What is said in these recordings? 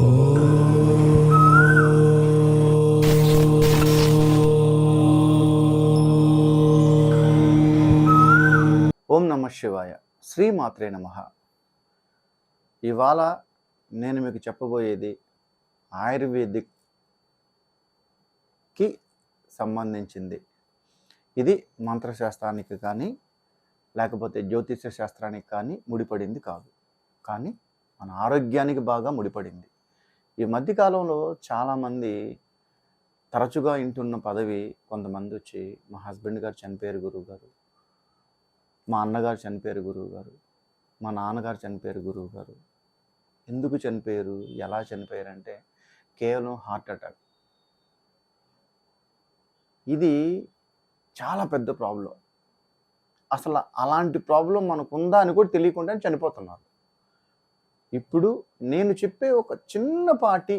ఓం నమ శివాయ. శ్రీమాత్రే నమ. ఇవాళ నేను మీకు చెప్పబోయేది ఆయుర్వేదిక్కి సంబంధించింది. ఇది మంత్రశాస్త్రానికి కానీ లేకపోతే జ్యోతిష శాస్త్రానికి కానీ ముడిపడింది కాదు. కానీ మన ఆరోగ్యానికి బాగా ముడిపడింది. ఈ మధ్యకాలంలో చాలామంది తరచుగా ఇంటున్న పదవి కొంతమంది వచ్చి మా హస్బెండ్ గారు చనిపోయారు గురువు గారు. మా అన్నగారు చనిపోయారు గురువు గారు. మా నాన్నగారు చనిపోయారు గురువు గారు. ఎందుకు చనిపోయారు? ఎలా చనిపోయారు అంటే కేవలం హార్ట్ అటాక్. ఇది చాలా పెద్ద ప్రాబ్లం. అసలు అలాంటి ప్రాబ్లం మనకు ఉందా అని కూడా తెలియకుండా చనిపోతున్నారు. ఇప్పుడు నేను చెప్పే ఒక చిన్నపాటి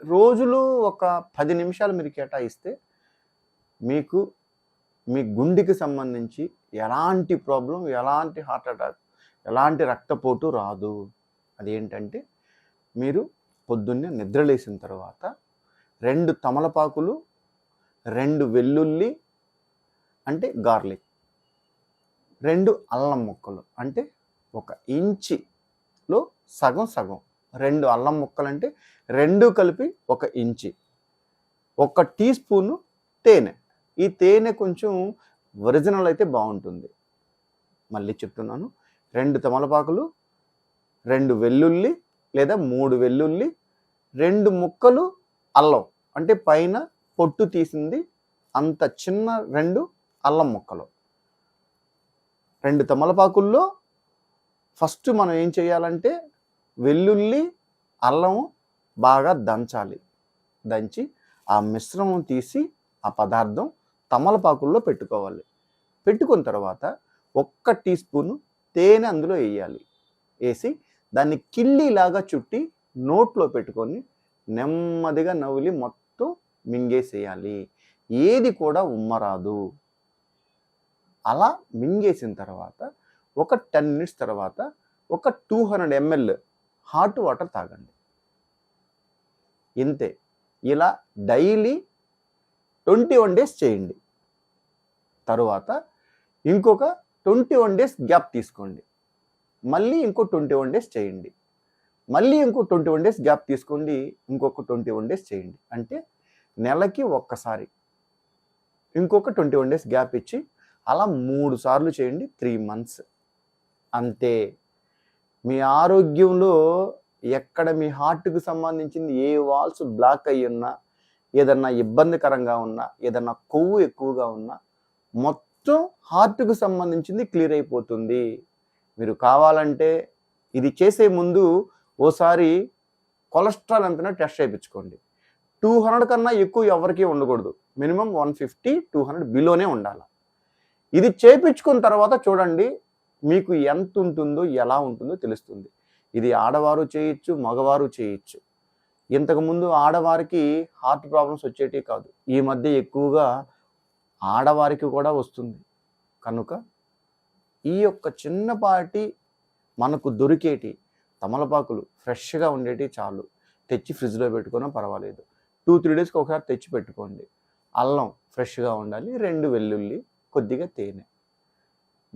రోజులు ఒక పది నిమిషాలు మీరు కేటాయిస్తే మీకు మీ గుండెకి సంబంధించి ఎలాంటి ప్రాబ్లం ఎలాంటి హార్ట్ అటాక్ ఎలాంటి రక్తపోటు రాదు. అదేంటంటే మీరు పొద్దున్నే నిద్రలేసిన తర్వాత రెండు తమలపాకులు రెండు వెల్లుల్లి అంటే గార్లిక్ రెండు అల్లం ముక్కలు అంటే ఒక ఇంచి లో సగం సగం. రెండు అల్లం ముక్కలు అంటే రెండు కలిపి ఒక ఇంచి. ఒక టీ స్పూను తేనె. ఈ తేనె కొంచెం ఒరిజినల్ అయితే బాగుంటుంది. మళ్ళీ చెప్తున్నాను. రెండు తమలపాకులు రెండు వెల్లుల్లి లేదా మూడు వెల్లుల్లి రెండు ముక్కలు అల్లం. అంటే పైన పొట్టు తీసింది అంత చిన్న రెండు అల్లం ముక్కలు. రెండు తమలపాకుల్లో ఫస్ట్ మనం ఏం చేయాలంటే వెల్లుల్లి అల్లం బాగా దంచాలి. దంచి ఆ మిశ్రమం తీసి ఆ పదార్థం తమలపాకుల్లో పెట్టుకోవాలి. పెట్టుకున్న తర్వాత ఒక్క టీ స్పూను తేనె అందులో వేయాలి. వేసి దాన్ని కిళ్ళీలాగా చుట్టి నోట్లో పెట్టుకొని నెమ్మదిగా నవ్వులి మొత్తం మింగేసేయాలి. ఏది కూడా ఉమ్మరాదు. అలా మింగేసిన తర్వాత ఒక టెన్ మినిట్స్ తర్వాత ఒక two hundred ML hot water తాగండి. ఇంతే. ఇలా డైలీ ట్వంటీ వన్ డేస్ చేయండి. తరువాత ఇంకొక ట్వంటీ వన్ డేస్ గ్యాప్ తీసుకోండి. మళ్ళీ ఇంకో ట్వంటీ వన్ డేస్ చేయండి. మళ్ళీ ఇంకో ట్వంటీ వన్ డేస్ గ్యాప్ తీసుకోండి. ఇంకొక ట్వంటీ వన్ డేస్ చేయండి. అంటే నెలకి ఒక్కసారి. ఇంకొక ట్వంటీ వన్ డేస్ గ్యాప్ ఇచ్చి అలా మూడు సార్లు చేయండి. Three months. అంతే. మీ ఆరోగ్యంలో ఎక్కడ మీ హార్ట్కు సంబంధించింది ఏ వాల్స్ బ్లాక్ అయ్యి ఉన్నా ఏదన్నా ఇబ్బందికరంగా ఉన్నా ఏదన్నా కొవ్వు ఎక్కువగా ఉన్నా మొత్తం హార్ట్కు సంబంధించింది క్లియర్ అయిపోతుంది. మీరు కావాలంటే ఇది చేసే ముందు ఓసారి కొలెస్ట్రాల్ ఎంతనో టెస్ట్ చేయించుకోండి. టూ హండ్రెడ్ కన్నా ఎక్కువ ఎవరికి ఉండకూడదు. Minimum one fifty two hundred బిలోనే ఉండాలి. ఇది చేయించుకున్న తర్వాత చూడండి మీకు ఎంత ఉంటుందో ఎలా ఉంటుందో తెలుస్తుంది. ఇది ఆడవారు చేయొచ్చు మగవారు చేయొచ్చు. ఇంతకుముందు ఆడవారికి హార్ట్ ప్రాబ్లమ్స్ వచ్చేటివి కాదు. ఈ మధ్య ఎక్కువగా ఆడవారికి కూడా వస్తుంది. కనుక ఈ యొక్క చిన్నపాటి మనకు దొరికేటి తమలపాకులు ఫ్రెష్గా ఉండేటి చాలు. తెచ్చి ఫ్రిడ్జ్లో పెట్టుకున్నా పర్వాలేదు. టూ త్రీ డేస్కి ఒకసారి తెచ్చి పెట్టుకోండి. అల్లం ఫ్రెష్గా ఉండాలి రెండు వెల్లుల్లి కొద్దిగా తేనె.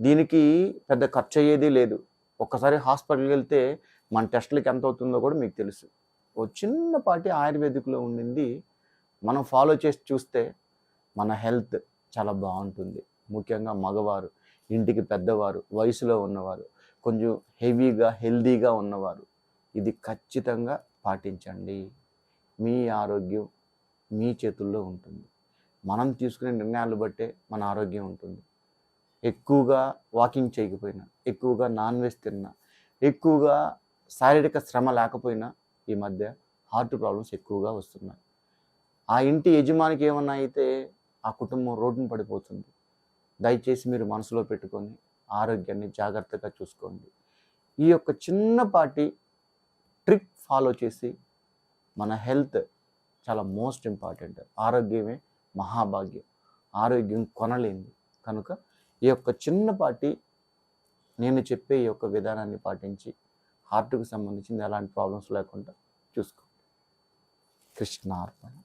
దీనికి పెద్ద ఖర్చు అయ్యేది లేదు. ఒక్కసారి హాస్పిటల్కి వెళ్తే మన టెస్ట్లకి ఎంత అవుతుందో కూడా మీకు తెలుసు. ఓ చిన్నపాటి ఆయుర్వేదిక్లో ఉండింది. మనం ఫాలో చేసి చూస్తే మన హెల్త్ చాలా బాగుంటుంది. ముఖ్యంగా మగవారు ఇంటికి పెద్దవారు వయసులో ఉన్నవారు కొంచెం హెవీగా హెల్దీగా ఉన్నవారు ఇది ఖచ్చితంగా పాటించండి. మీ ఆరోగ్యం మీ చేతుల్లో ఉంటుంది. మనం తీసుకునే నిర్ణయాలు బట్టే మన ఆరోగ్యం ఉంటుంది. ఎక్కువగా వాకింగ్ చేయకపోయినా ఎక్కువగా నాన్ వెజ్ తిన్నా ఎక్కువగా శారీరక శ్రమ లేకపోయినా ఈ మధ్య హార్ట్ ప్రాబ్లమ్స్ ఎక్కువగా వస్తున్నాయి. ఆ ఇంటి యజమానికి ఏమన్నా అయితే ఆ కుటుంబం రోడ్డున పడిపోతుంది. దయచేసి మీరు మనసులో పెట్టుకొని ఆరోగ్యాన్ని జాగ్రత్తగా చూసుకోండి. ఈ యొక్క చిన్నపాటి ట్రిక్ ఫాలో చేసి మన హెల్త్ చాలా మోస్ట్ ఇంపార్టెంట్. ఆరోగ్యమే మహాభాగ్యం. ఆరోగ్యం కొనలేంది కనుక ఈ యొక్క చిన్నపాటి నేను చెప్పే ఈ యొక్క విధానాన్ని పాటించి హార్ట్కు సంబంధించింది ఎలాంటి ప్రాబ్లమ్స్ లేకుండా చూసుకోండి. కృష్ణార్పణ.